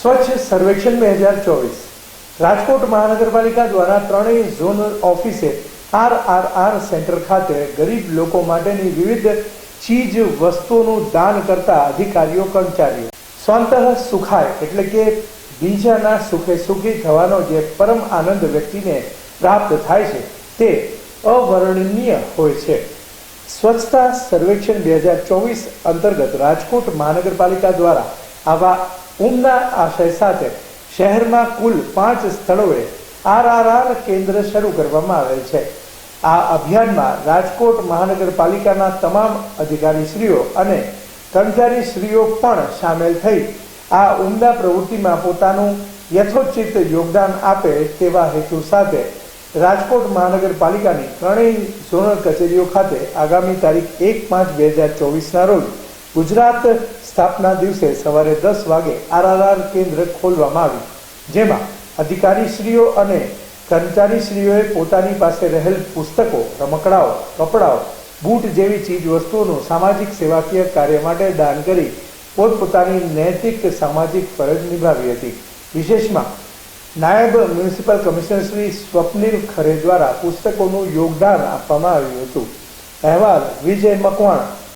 સ્વચ્છ સર્વેક્ષણ બે હજાર ચોવીસ. રાજકોટ મહાનગરપાલિકા દ્વારા ત્રણેય ઝોનલ ઓફિસે આર આર આર સેન્ટર ખાતે ગરીબ લોકો માટેની વિવિધ ચીજ વસ્તુઓનું દાન કરતા અધિકારીઓ કર્મચારીઓ. સ્વંતઃ સુખાય એટલે કે બીજાના સુખે સુખી થવાનો જે પરમ આનંદ વ્યક્તિને પ્રાપ્ત થાય છે, તે અવર્ણનીય હોય છે. સ્વચ્છતા સર્વેક્ષણ બે હજાર ચોવીસ અંતર્ગત રાજકોટ મહાનગરપાલિકા દ્વારા આવા ઉમદા આશય સાથે શહેરમાં કુલ પાંચ સ્થળોએ આરઆરઆર કેન્દ્ર શરૂ કરવામાં આવેલ છે. આ અભિયાનમાં રાજકોટ મહાનગરપાલિકાના તમામ અધિકારીશ્રીઓ અને કર્મચારીશ્રીઓ પણ સામેલ થઈ આ ઉમદા પ્રવૃત્તિમાં પોતાનું યથોચિત યોગદાન આપે તેવા હેતુ સાથે રાજકોટ મહાનગરપાલિકાની ત્રણેય ઝોનલ કચેરીઓ ખાતે આગામી તારીખ એક પાંચ બે હજાર ચોવીસના રોજ ગુજરાત સ્થાપના દિવસે સવારે દસ વાગે આરઆરઆર કેન્દ્ર ખોલવામાં આવ્યું, જેમાં અધિકારીશ્રીઓ અને કર્મચારીશ્રીઓએ પોતાની પાસે રહેલ પુસ્તકો, રમકડાઓ, કપડાઓ, બૂટ જેવી ચીજ વસ્તુઓનું સામાજિક સેવાકીય કાર્ય માટે દાન કરી પોતપોતાની નૈતિક સામાજિક ફરજ નિભાવી હતી. વિશેષમાં, નાયબ મ્યુનિસિપલ કમિશનર શ્રી સ્વપ્નિલ ખરે દ્વારા પુસ્તકોનું યોગદાન આપવામાં આવ્યું હતું. અહેવાલ વિજય મકવાણા